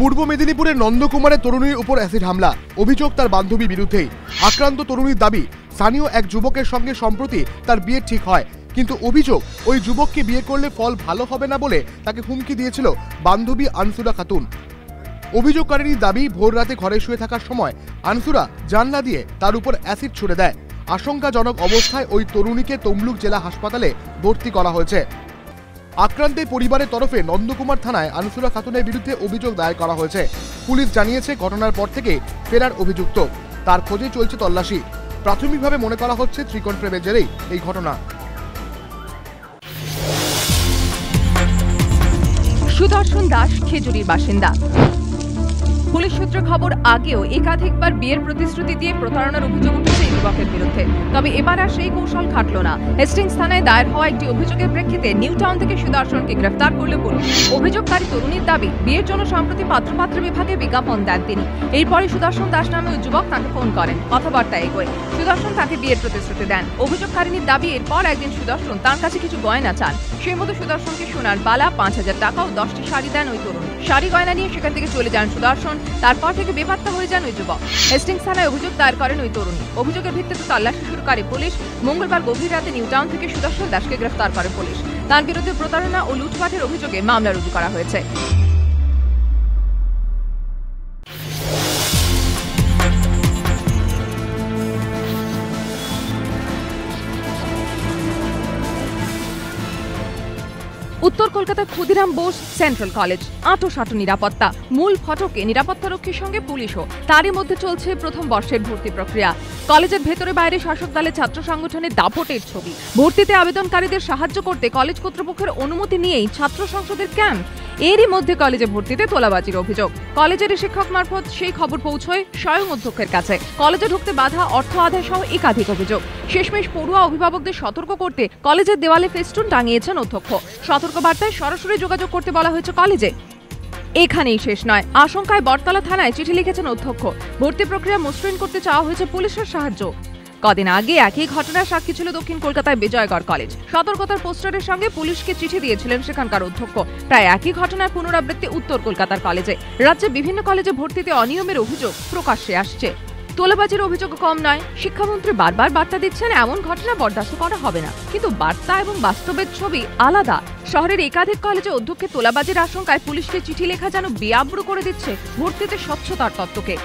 পূর্ব মেদিনীপুরের নন্দকুমারের তরুণীর উপর অ্যাসিড হামলা। অভিযোগ তার বান্ধবী বিরুদ্ধেই আক্রান্ত তরুণীর দাবি, স্থানীয় এক যুবকের সঙ্গে সম্প্রতি তার বিয়ে ঠিক হয়। কিন্তু অভিযোগ, ওই যুবককে বিয়ে করলে ফল ভালো হবে না বলে তাকে হুমকি দিয়েছিল বান্ধবী আনসুরা খাতুন। অভিযোগকারীর দাবি, ভোর রাতে ঘরে শুয়ে থাকার সময় আনসুরা জানলা দিয়ে তার উপর অ্যাসিড ছুড়ে দেয়। আশঙ্কাজনক অবস্থায় ওই তরুণীকে তমলুক জেলা হাসপাতালে ভর্তি করা হয়েছে। আক্রান্তের পরিবারের তরফে নন্দকুমার থানায় আনসুরা খাতুনের বিরুদ্ধে অভিযোগ দায়ের করা হয়েছে। পুলিশ জানিয়েছে, ঘটনার পর থেকে ফেরার অভিযুক্ত। তার খোঁজে চলছে তল্লাশি। প্রাথমিকভাবে মনে করা হচ্ছে, ত্রিকোণ প্রেমের জেরেই এই ঘটনা। সুদর্শন দাস, খেজুরির বাসিন্দা। পুলিশ সূত্রে খবর, আগেও একাধিকবার বিয়ের প্রতিশ্রুতি দিয়ে প্রতারণার অভিযোগ উঠেছে এই বিরুদ্ধে। তবে এবার আর সেই কৌশল খাটল না। হেস্টিংস থানায় দায়ের হওয়া একটি অভিযোগের প্রেক্ষিতে নিউ টাউন থেকে সুদর্শনকে গ্রেফতার করল পুলিশ। অভিযোগকারী তরুণীর দাবি, বিয়ের জন্য সম্প্রতি পাত্রপাত্র বিভাগে বিজ্ঞাপন দেন তিনি। এরপরে সুদর্শন দাস নামে ওই যুবক তাকে ফোন করেন। কথাবার্তা এগোয়। সুদর্শন তাকে বিয়ের প্রতিশ্রুতি দেন। অভিযোগকারিনীর দাবি, এরপর একদিন সুদর্শন তার কাছে কিছু গয়না চান। সেই মতো সুদর্শনকে সোনার বালা, পাঁচ হাজার টাকা ও দশটি শাড়ি দেন ওই তরুণ। শাড়ি গয়না নিয়ে সেখান থেকে চলে যান সুদর্শন। তারপর থেকে বেপাত্তা হয়ে যান ওই যুবক। হেস্টিংস থানায় অভিযোগ দায়ের করেন ওই তরুণী। অভিযোগের ভিত্তিতে তল্লাশি শুরু করে পুলিশ। মঙ্গলবার গভীর রাতে নিউ টাউন থেকে সুদর্শন দাসকে গ্রেফতার করে পুলিশ। তার বিরুদ্ধে প্রতারণা ও লুটপাটের অভিযোগে মামলা রুজু করা হয়েছে। উত্তর কলকাতার ক্ষুদিরাম বোস সেন্ট্রাল কলেজ। আটো সাটো নিরাপত্তা। মূল ফটকে নিরাপত্তারক্ষীর সঙ্গে পুলিশও। তারই মধ্যে চলছে প্রথম বর্ষের ভর্তি প্রক্রিয়া। কলেজের ভেতরে বাইরে শাসক দলের ছাত্র সংগঠনের দাপটের ছবি। ভর্তিতে আবেদনকারীদের সাহায্য করতে কলেজ কর্তৃপক্ষের অনুমতি নিয়েই ছাত্র সংসদের ক্যাম্প। এরই মধ্যে কলেজে ভর্তিতে তোলাবাজির অভিযোগ। কলেজের শিক্ষক মারফত সেই খবর পৌঁছয় স্বয়ং অধ্যক্ষের কাছে। কলেজে ঢুকতে বাধা, অর্থ আদায় সহ একাধিক অভিযোগ। শেষমেশ পড়ুয়া অভিভাবকদের সতর্ক করতে কলেজের দেওয়ালে ফেস্টুন টাঙিয়েছেন অধ্যক্ষ। সতর্কবার্তায় সরাসরি যোগাযোগ করতে বলা হয়েছে কলেজে। এখানেই শেষ নয়। আশঙ্কায় বটতলা থানায় চিঠি লিখেছেন অধ্যক্ষ। ভর্তি প্রক্রিয়া মসৃণ করতে চাওয়া হয়েছে পুলিশের সাহায্য। কদিন আগে একই ঘটনার সাক্ষী ছিল দক্ষিণ কলকাতায় বিজয়গড় কলেজ। সতর্কতার পোস্টারের সঙ্গে পুলিশকে চিঠি দিয়েছিলেন সেখানকার অধ্যক্ষ। প্রায় একই ঘটনার পুনরাবৃত্তি উত্তর কলকাতার কলেজে। রাজ্যে বিভিন্ন কলেজে ভর্তিতে অনিয়মের অভিযোগ প্রকাশ্যে আসছে। তোলাবাজির অভিযোগ কম নয়। শিক্ষামন্ত্রী বারবার বার্তা দিচ্ছেন, এমন ঘটনা বরদাস্ত করা হবে না। কিন্তু বার্তা এবং বাস্তবের ছবি আলাদা। শহরের একাধিক কলেজে অধ্যক্ষের তোলাবাজির আশঙ্কায় পুলিশকে চিঠি লেখা যেন বেআব্রু করে দিচ্ছে ভর্তিতে স্বচ্ছতার তত্ত্বকে।